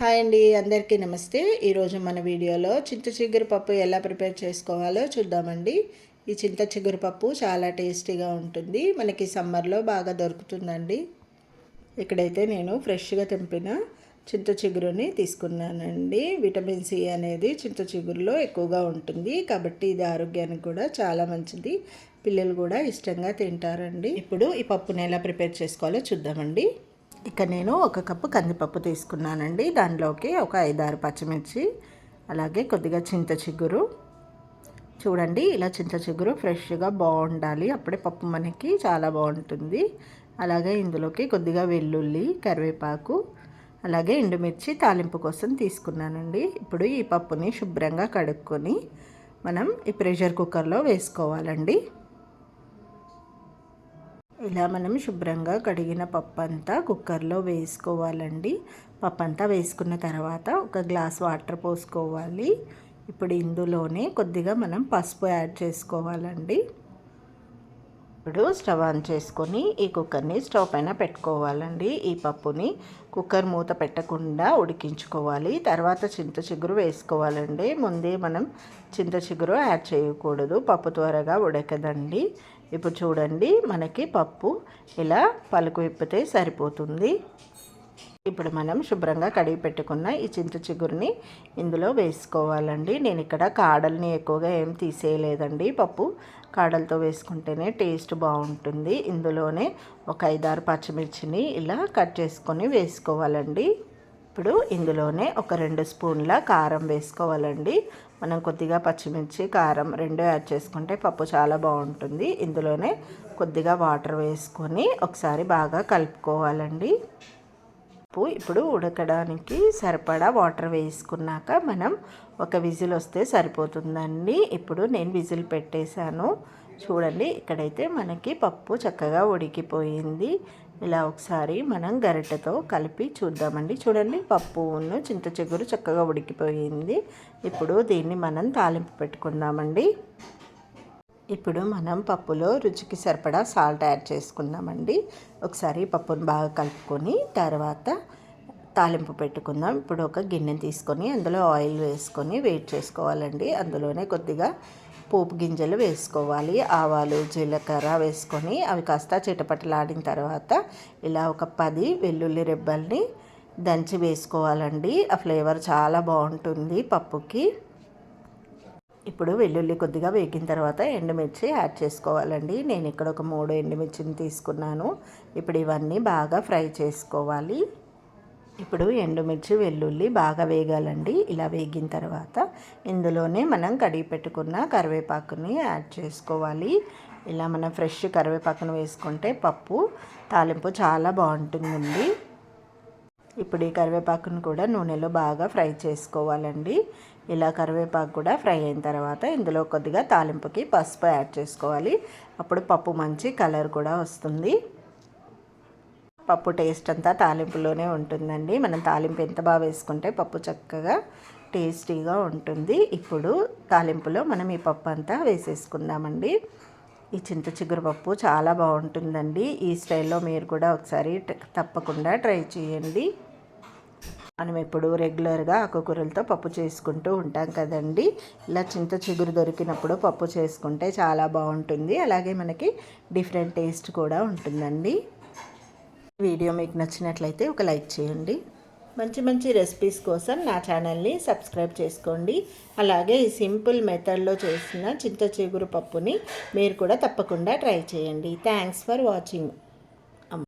Hi అండి అందరికీ నమస్తే. ఈరోజు మన వీడియోలో చింత చిగురు పప్పు ఎలా ప్రిపేర్ చేసుకోవాలో చూద్దామండి. ఈ చింత చిగురు పప్పు చాలా టేస్టీగా ఉంటుంది. మనకి సమ్మర్లో బాగా దొరుకుతుందండి. ఇక్కడైతే నేను ఫ్రెష్గా తెంపిన చింత చిగురుని తీసుకున్నానండి. విటమిన్ సి అనేది చింత చిగురులో ఎక్కువగా ఉంటుంది. కాబట్టి ఇది ఆరోగ్యానికి కూడా చాలా మంచిది. పిల్లలు కూడా ఇష్టంగా తింటారండి. ఇప్పుడు ఈ పప్పుని ఎలా ప్రిపేర్ చేసుకోవాలో చూద్దామండి. ఇక నేను ఒక కప్పు కందిపప్పు తీసుకున్నానండి. దానిలోకి ఒక ఐదారు పచ్చిమిర్చి అలాగే కొద్దిగా చింత చిగురు. చూడండి ఇలా చింత చిగురు ఫ్రెష్గా బాగుండాలి. అప్పుడే పప్పు మనకి చాలా బాగుంటుంది. అలాగే ఇందులోకి కొద్దిగా వెల్లుల్లి కరివేపాకు అలాగే ఎండుమిర్చి తాలింపు కోసం తీసుకున్నానండి. ఇప్పుడు ఈ పప్పుని శుభ్రంగా కడుక్కొని మనం ఈ ప్రెషర్ కుక్కర్లో వేసుకోవాలండి. ఇలా మనం శుభ్రంగా కడిగిన పప్పు అంతా కుక్కర్లో వేసుకోవాలండి. పప్పు అంతా వేసుకున్న తర్వాత ఒక గ్లాస్ వాటర్ పోసుకోవాలి. ఇప్పుడు ఇందులోనే కొద్దిగా మనం పసుపు యాడ్ చేసుకోవాలండి. ఇప్పుడు స్టవ్ ఆన్ చేసుకొని ఈ కుక్కర్ని స్టవ్ పైన పెట్టుకోవాలండి. ఈ పప్పుని కుక్కర్ మూత పెట్టకుండా ఉడికించుకోవాలి. తర్వాత చింత చిగురు వేసుకోవాలండి. ముందే మనం చింత చిగురు యాడ్ చేయకూడదు. పప్పు త్వరగా ఉడకదండి. ఇప్పుడు చూడండి మనకి పప్పు ఇలా పలుకు విప్పితే సరిపోతుంది. ఇప్పుడు మనం శుభ్రంగా కడిగి పెట్టుకున్న ఈ చింత చిగురిని ఇందులో వేసుకోవాలండి. నేను ఇక్కడ కాడల్ని ఎక్కువగా ఏం తీసేయలేదండి. పప్పు కాడలతో వేసుకుంటేనే టేస్ట్ బాగుంటుంది. ఇందులోనే ఒక ఐదారు పచ్చిమిర్చిని ఇలా కట్ చేసుకొని వేసుకోవాలండి. ఇప్పుడు ఇందులోనే ఒక రెండు స్పూన్ల కారం వేసుకోవాలండి. మనం కొద్దిగా పచ్చిమిర్చి కారం రెండు యాడ్ చేసుకుంటే పప్పు చాలా బాగుంటుంది. ఇందులోనే కొద్దిగా వాటర్ వేసుకొని ఒకసారి బాగా కలుపుకోవాలండి. పప్పు ఇప్పుడు ఉడకడానికి సరిపడా వాటర్ వేసుకున్నాక మనం ఒక విజిల్ వస్తే సరిపోతుందండి. ఇప్పుడు నేను విజిల్ పెట్టేశాను. చూడండి ఇక్కడైతే మనకి పప్పు చక్కగా ఉడికిపోయింది. ఇలా ఒకసారి మనం గరిటెతో కలిపి చూద్దామండి. చూడండి పప్పు ఉన్న చింత చిగురు చక్కగా ఉడికిపోయింది. ఇప్పుడు దీన్ని మనం తాలింపు పెట్టుకుందామండి. ఇప్పుడు మనం పప్పులో రుచికి సరిపడా సాల్ట్ యాడ్ చేసుకుందామండి. ఒకసారి పప్పును బాగా కలుపుకొని తర్వాత తాలింపు పెట్టుకుందాం. ఇప్పుడు ఒక గిన్నె తీసుకొని అందులో ఆయిల్ వేసుకొని వెయిట్ చేసుకోవాలండి. అందులోనే కొద్దిగా పోపు గింజలు వేసుకోవాలి. ఆవాలు జీలకర్ర వేసుకొని అవి కాస్త చిటపటలాడిన తర్వాత ఇలా ఒక పది వెల్లుల్లి రెబ్బల్ని దంచి వేసుకోవాలండి. ఆ ఫ్లేవర్ చాలా బాగుంటుంది పప్పుకి. ఇప్పుడు వెల్లుల్లి కొద్దిగా వేగిన తర్వాత ఎండుమిర్చి యాడ్ చేసుకోవాలండి. నేను ఇక్కడ ఒక మూడు ఎండుమిర్చిని తీసుకున్నాను. ఇప్పుడు ఇవన్నీ బాగా ఫ్రై చేసుకోవాలి. ఇప్పుడు ఎండుమిర్చి వెల్లుల్లి బాగా వేగాలండి. ఇలా వేగిన తర్వాత ఇందులోనే మనం కడిగి పెట్టుకున్న కరివేపాకుని యాడ్ చేసుకోవాలి. ఇలా మనం ఫ్రెష్ కరివేపాకును వేసుకుంటే పప్పు తాలింపు చాలా బాగుంటుందండి. ఇప్పుడు ఈ కరివేపాకును కూడా నూనెలో బాగా ఫ్రై చేసుకోవాలండి. ఇలా కరివేపాకు కూడా ఫ్రై అయిన తర్వాత ఇందులో కొద్దిగా తాలింపుకి పసుపు యాడ్ చేసుకోవాలి. అప్పుడు పప్పు మంచి కలర్ కూడా వస్తుంది. పప్పు టేస్ట్ అంతా తాలింపులోనే ఉంటుందండి. మనం తాలింపు ఎంత బాగా వేసుకుంటే పప్పు చక్కగా టేస్టీగా ఉంటుంది. ఇప్పుడు తాలింపులో మనం ఈ పప్పు అంతా వేసేసుకుందామండి. ఈ చింత చిగురు పప్పు చాలా బాగుంటుందండి. ఈ స్టైల్లో మీరు కూడా ఒకసారి తప్పకుండా ట్రై చేయండి. మనం ఎప్పుడు రెగ్యులర్గా ఆకుకూరలతో పప్పు చేసుకుంటూ ఉంటాం కదండి. ఇలా చింత చిగురు దొరికినప్పుడు పప్పు చేసుకుంటే చాలా బాగుంటుంది. అలాగే మనకి డిఫరెంట్ టేస్ట్ కూడా ఉంటుందండి. వీడియో మీకు నచ్చినట్లయితే ఒక లైక్ చేయండి. మంచి మంచి రెసిపీస్ కోసం నా ఛానల్ని సబ్స్క్రైబ్ చేసుకోండి. అలాగే ఈ సింపుల్ మెథడ్లో చేసిన చింత చిగురు పప్పుని మీరు కూడా తప్పకుండా ట్రై చేయండి. Thanks for watching.